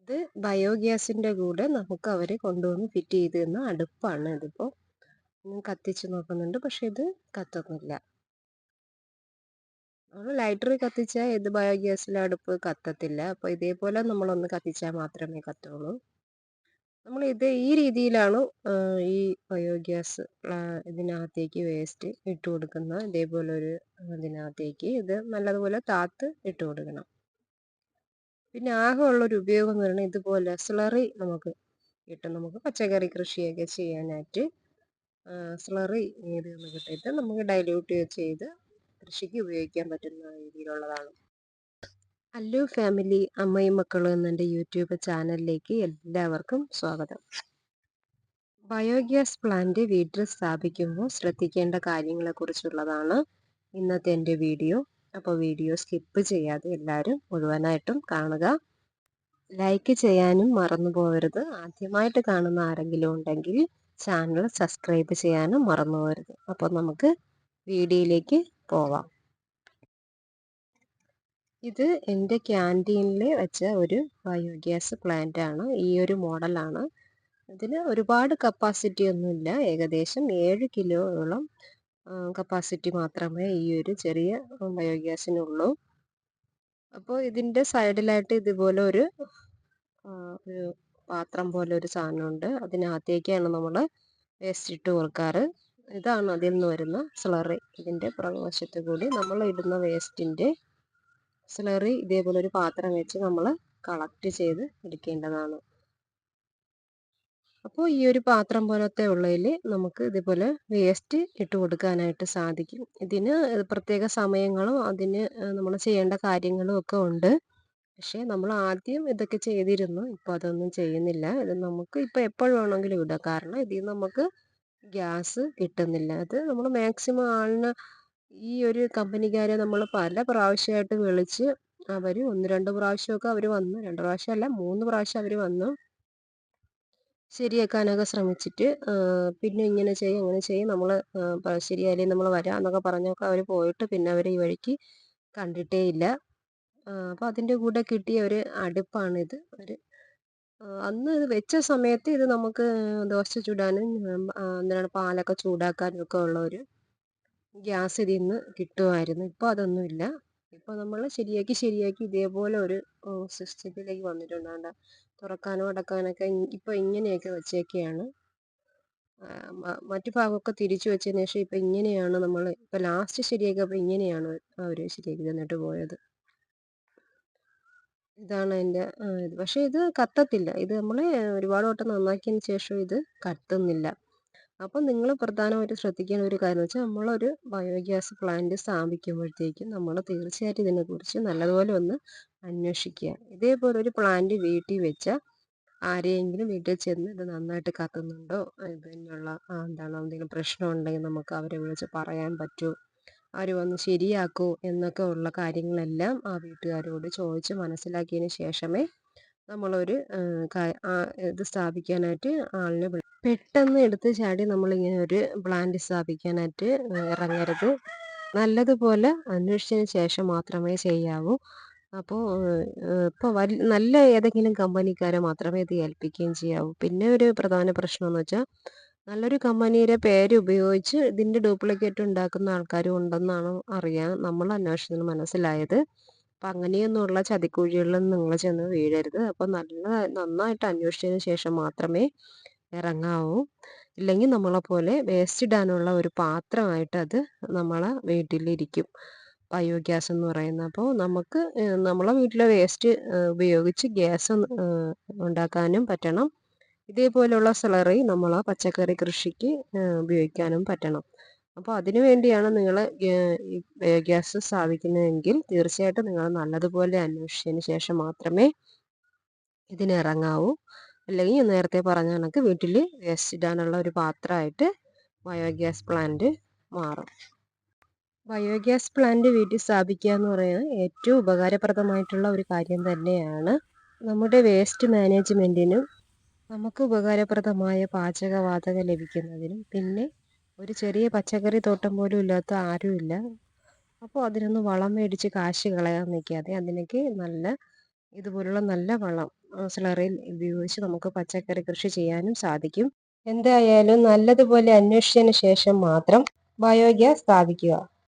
ഇത് ബയോഗ്യാസിന്റെ കൂടെ നമുക്ക് അവർ കൊണ്ടുവന്ന് ഫിറ്റ് ചെയ്ത് തന്ന അടുപ്പാണ് ഇതിപ്പോൾ കത്തിച്ച് നോക്കുന്നുണ്ട് പക്ഷെ ഇത് കത്തുന്നില്ല നമ്മൾ ലൈറ്റർ കത്തിച്ചാൽ ഇത് ബയോഗ്യാസിലെ അടുപ്പ് കത്തത്തില്ല. അപ്പോൾ ഇതേപോലെ നമ്മളൊന്ന് കത്തിച്ചാൽ മാത്രമേ കത്തുള്ളൂ. നമ്മൾ ഇത് ഈ രീതിയിലാണ് ഈ ബയോഗ്യാസ് ഇതിനകത്തേക്ക് വേസ്റ്റ് ഇട്ട് കൊടുക്കുന്ന ഇതേപോലെ ഒരു ഇതിനകത്തേക്ക് ഇത് നല്ലതുപോലെ താത്ത് ഇട്ട് കൊടുക്കണം. പിന്നെ ആകെ ഉള്ളൊരു ഉപയോഗം എന്ന് പറയുന്നത് ഇതുപോലെ സ്ലറി നമുക്ക് കിട്ടും. നമുക്ക് പച്ചക്കറി കൃഷിയൊക്കെ ചെയ്യാനായിട്ട് സ്ലറി ഇത് കിട്ടിയിട്ട് നമുക്ക് ഡൈല്യൂട്ട് ചെയ്ത് കൃഷിക്ക് ഉപയോഗിക്കാൻ പറ്റുന്ന രീതിയിലുള്ളതാണ്. അല്ലു ഫാമിലി അമ്മയും മക്കളും എന്നെ യൂട്യൂബ് ചാനലിലേക്ക് എല്ലാവർക്കും സ്വാഗതം. ബയോഗ്യാസ് പ്ലാന്റ് വീട്ടിൽ സ്ഥാപിക്കുമ്പോൾ ശ്രദ്ധിക്കേണ്ട കാര്യങ്ങളെക്കുറിച്ചുള്ളതാണ് ഇന്നത്തെ എന്റെ വീഡിയോ. അപ്പോൾ വീഡിയോ സ്കിപ്പ് ചെയ്യാതെ എല്ലാവരും മുഴുവനായിട്ടും കാണുക. ലൈക്ക് ചെയ്യാനും മറന്നു പോകരുത്. ആദ്യമായിട്ട് കാണുന്ന ആരെങ്കിലും ഉണ്ടെങ്കിൽ ചാനൽ സബ്സ്ക്രൈബ് ചെയ്യാനും മറന്നു പോകരുത്. അപ്പോൾ നമുക്ക് വീഡിയോയിലേക്ക് പോവാം. ഇത് എന്റെ ക്യാന്റീനിൽ വെച്ച ഒരു ബയോഗ്യാസ് പ്ലാന്റ് ആണ്. ഈ ഒരു മോഡലാണ് ഇതിന് ഒരുപാട് കപ്പാസിറ്റി ഒന്നുമില്ല. ഏകദേശം ഏഴ് കിലോയോളം കപ്പാസിറ്റി മാത്രമേ ഈ ഒരു ചെറിയ ബയോഗ്യാസിനുള്ളൂ അപ്പോൾ ഇതിന്റെ സൈഡിലായിട്ട് ഇതുപോലെ ഒരു ഒരു പാത്രം പോലെ ഒരു സാധനമുണ്ട്. അതിനകത്തേക്കാണ് നമ്മൾ വേസ്റ്റ് ഇട്ട് കൊടുക്കാറ്. ഇതാണ് അതിൽ നിന്ന് വരുന്ന സ്ലറി ഇതിന്റെ പുറകുവശത്ത് കൂടി നമ്മൾ ഇടുന്ന വേസ്റ്റിന്റെ സ്ലറി ഇതേപോലെ ഒരു പാത്രം വെച്ച് നമ്മൾ കളക്ട് ചെയ്ത് എടുക്കേണ്ടതാണ്. അപ്പോൾ ഈ ഒരു പാത്രം പോലത്തെ ഉള്ളതിൽ നമുക്ക് ഇതുപോലെ വേസ്റ്റ് ഇട്ട് കൊടുക്കാനായിട്ട് സാധിക്കും. ഇതിന് പ്രത്യേക സമയങ്ങളും അതിന് നമ്മൾ ചെയ്യേണ്ട കാര്യങ്ങളും ഒക്കെ ഉണ്ട്. പക്ഷേ നമ്മൾ ആദ്യം ഇതൊക്കെ ചെയ്തിരുന്നു. ഇപ്പോൾ അതൊന്നും ചെയ്യുന്നില്ല. ഇത് നമുക്ക് ഇപ്പോൾ എപ്പോൾ വേണമെങ്കിലും ഇടാം. കാരണം ഇതിൽ നമുക്ക് ഗ്യാസ് കിട്ടുന്നില്ല. അത് നമ്മൾ മാക്സിമം ആളിന് ഈ ഒരു കമ്പനിക്കാരെ നമ്മൾ പല പ്രാവശ്യമായിട്ട് വിളിച്ച് അവർ ഒന്ന് രണ്ട് പ്രാവശ്യമൊക്കെ അവർ വന്നു. രണ്ട് പ്രാവശ്യമല്ല മൂന്ന് പ്രാവശ്യം അവർ വന്നു. ശരിയാക്കാനൊക്കെ ശ്രമിച്ചിട്ട് പിന്നെ ഇങ്ങനെ ചെയ്യും അങ്ങനെ ചെയ്യും. നമ്മൾ ശരിയായില്ലേ നമ്മൾ വരാം എന്നൊക്കെ പറഞ്ഞൊക്കെ അവർ പോയിട്ട് പിന്നെ അവർ ഈ വഴിക്ക് കണ്ടിട്ടേ ഇല്ല. അപ്പോൾ അതിന്റെ കൂടെ കിട്ടിയ ഒരു അടുപ്പാണിത്. ഒരു അന്ന് ഇത് വെച്ച സമയത്ത് ഇത് നമുക്ക് ദോശ ചുടാനും എന്താണ് പാലൊക്കെ ചൂടാക്കാനും ഒക്കെ ഉള്ള ഒരു ഗ്യാസ് ഇതിൽ നിന്ന് കിട്ടുമായിരുന്നു. ഇപ്പോൾ അതൊന്നുമില്ല ഇപ്പോൾ നമ്മൾ ശരിയാക്കി ശരിയാക്കി ഇതേപോലെ ഒരു സിസ്റ്റത്തിലേക്ക് വന്നിട്ടുണ്ട്. തുറക്കാനോ അടക്കാനൊക്കെ ഇപ്പോൾ ഇങ്ങനെയൊക്കെ വെച്ചേക്കെയാണ്. മറ്റു ഭാഗമൊക്കെ തിരിച്ചു വെച്ചതിന് ശേഷം ഇപ്പം ഇങ്ങനെയാണ് നമ്മൾ ഇപ്പം ലാസ്റ്റ് ശരിയാക്കിയപ്പോൾ ഇങ്ങനെയാണ് അവർ ശരിയാക്കി തന്നിട്ട് പോയത്. ഇതാണ് അതിന്റെ ഇത്. പക്ഷേ ഇത് കത്തത്തില്ല. ഇത് നമ്മൾ ഒരുപാട് വട്ടം നന്നാക്കിയതിന് ശേഷം ഇത് കത്തുന്നില്ല. അപ്പം നിങ്ങൾ പ്രധാനമായിട്ട് ശ്രദ്ധിക്കേണ്ട ഒരു കാര്യം വെച്ചാൽ നമ്മളൊരു ബയോഗ്യാസ് പ്ലാന്റ് സ്ഥാപിക്കുമ്പോഴത്തേക്കും നമ്മൾ തീർച്ചയായിട്ടും ഇതിനെക്കുറിച്ച് നല്ലതുപോലെ ഒന്ന് അന്വേഷിക്കുക. ഇതേപോലെ ഒരു പ്ലാന്റ് വീട്ടിൽ വെച്ച ആരെയെങ്കിലും വീട്ടിൽ ചെന്ന് ഇത് നന്നായിട്ട് കത്തുന്നുണ്ടോ? ഇതിനുള്ള എന്താണ് എന്തെങ്കിലും പ്രശ്നം ഉണ്ടെങ്കിൽ നമുക്ക് അവരെ വിളിച്ച് പറയാൻ പറ്റുമോ അവർ വന്ന് ശരിയാക്കൂ എന്നൊക്കെ ഉള്ള കാര്യങ്ങളെല്ലാം ആ വീട്ടുകാരോട് ചോദിച്ച് മനസ്സിലാക്കിയതിന് ശേഷമേ നമ്മളൊരു ഇത് സ്ഥാപിക്കാനായിട്ട് ആളിനെ പെട്ടെന്ന് എടുത്ത് ചാടി നമ്മളിങ്ങനെ ഒരു പ്ലാന്റ് സ്ഥാപിക്കാനായിട്ട് ഇറങ്ങരുത്. നല്ലതുപോലെ അന്വേഷിച്ചതിന് ശേഷം മാത്രമേ ചെയ്യാവൂ. അപ്പോൾ ഇപ്പോൾ വൽ നല്ല ഏതെങ്കിലും കമ്പനിക്കാരെ മാത്രമേ ഇത് ഏൽപ്പിക്കുകയും ചെയ്യാവൂ. പിന്നെ ഒരു പ്രധാന പ്രശ്നം എന്ന് വെച്ചാൽ നല്ലൊരു കമ്പനിയുടെ പേര് ഉപയോഗിച്ച് ഇതിന്റെ ഡ്യൂപ്ലിക്കേറ്റ് ഉണ്ടാക്കുന്ന ആൾക്കാരും ഉണ്ടെന്നാണ് അറിയാൻ നമ്മൾ അന്വേഷണത്തിന് മനസ്സിലായത്. അപ്പം അങ്ങനെയൊന്നുമുള്ള ചതിക്കുഴികളിൽ നിങ്ങൾ ചെന്ന് വീഴരുത്. അപ്പോൾ നല്ല നന്നായിട്ട് അന്വേഷിച്ചതിന് ശേഷം മാത്രമേ ഇറങ്ങാവൂ. ഇല്ലെങ്കിൽ നമ്മളെപ്പോലെ വേസ്റ്റ് ഇടാനുള്ള ഒരു പാത്രമായിട്ട് അത് നമ്മളെ വീട്ടിലിരിക്കും. ബയോഗ്യാസ് എന്ന് പറയുന്നത് അപ്പോൾ നമുക്ക് നമ്മളെ വീട്ടിലെ വേസ്റ്റ് ഉപയോഗിച്ച് ഗ്യാസ് ഉണ്ടാക്കാനും പറ്റണം. ഇതേപോലെയുള്ള സ്ലറി നമ്മൾ പച്ചക്കറി കൃഷിക്ക് ഉപയോഗിക്കാനും പറ്റണം. അപ്പോൾ അതിനു വേണ്ടിയാണ് നിങ്ങൾ ഗ്യാസ് സ്ഥാപിക്കുന്നതെങ്കിൽ തീർച്ചയായിട്ടും നിങ്ങൾ നല്ലതുപോലെ അന്വേഷിച്ചതിന് ശേഷം മാത്രമേ ഇതിനിറങ്ങാവൂ. അല്ലെങ്കിൽ നേരത്തെ പറഞ്ഞ കണക്ക് വീട്ടിൽ വേസ്റ്റ് ഇടാനുള്ള ഒരു പാത്രമായിട്ട് ബയോഗ്യാസ് പ്ലാന്റ് മാറും. ബയോഗ്യാസ് പ്ലാന്റ് വീട്ടിൽ സ്ഥാപിക്കുക എന്ന് പറയുന്നത് ഏറ്റവും ഉപകാരപ്രദമായിട്ടുള്ള ഒരു കാര്യം തന്നെയാണ്. നമ്മുടെ വേസ്റ്റ് മാനേജ്മെന്റിനും നമുക്ക് ഉപകാരപ്രദമായ പാചകവാതകം ലഭിക്കുന്നതിനും പിന്നെ ഒരു ചെറിയ പച്ചക്കറി തോട്ടം പോലും ഇല്ലാത്ത ആരുമില്ല അപ്പോൾ അതിനൊന്ന് വളം മേടിച്ച് കാശ് കളയാൻ നിൽക്കാതെ അതിനൊക്കെ നല്ല ഇതുപോലുള്ള നല്ല വളം സ്ലറിയിൽ ഉപയോഗിച്ച് നമുക്ക് പച്ചക്കറി കൃഷി ചെയ്യാനും സാധിക്കും. എന്തായാലും നല്ലതുപോലെ അന്വേഷിച്ചതിന് ശേഷം മാത്രം ബയോഗ്യാസ് സ്ഥാപിക്കുക.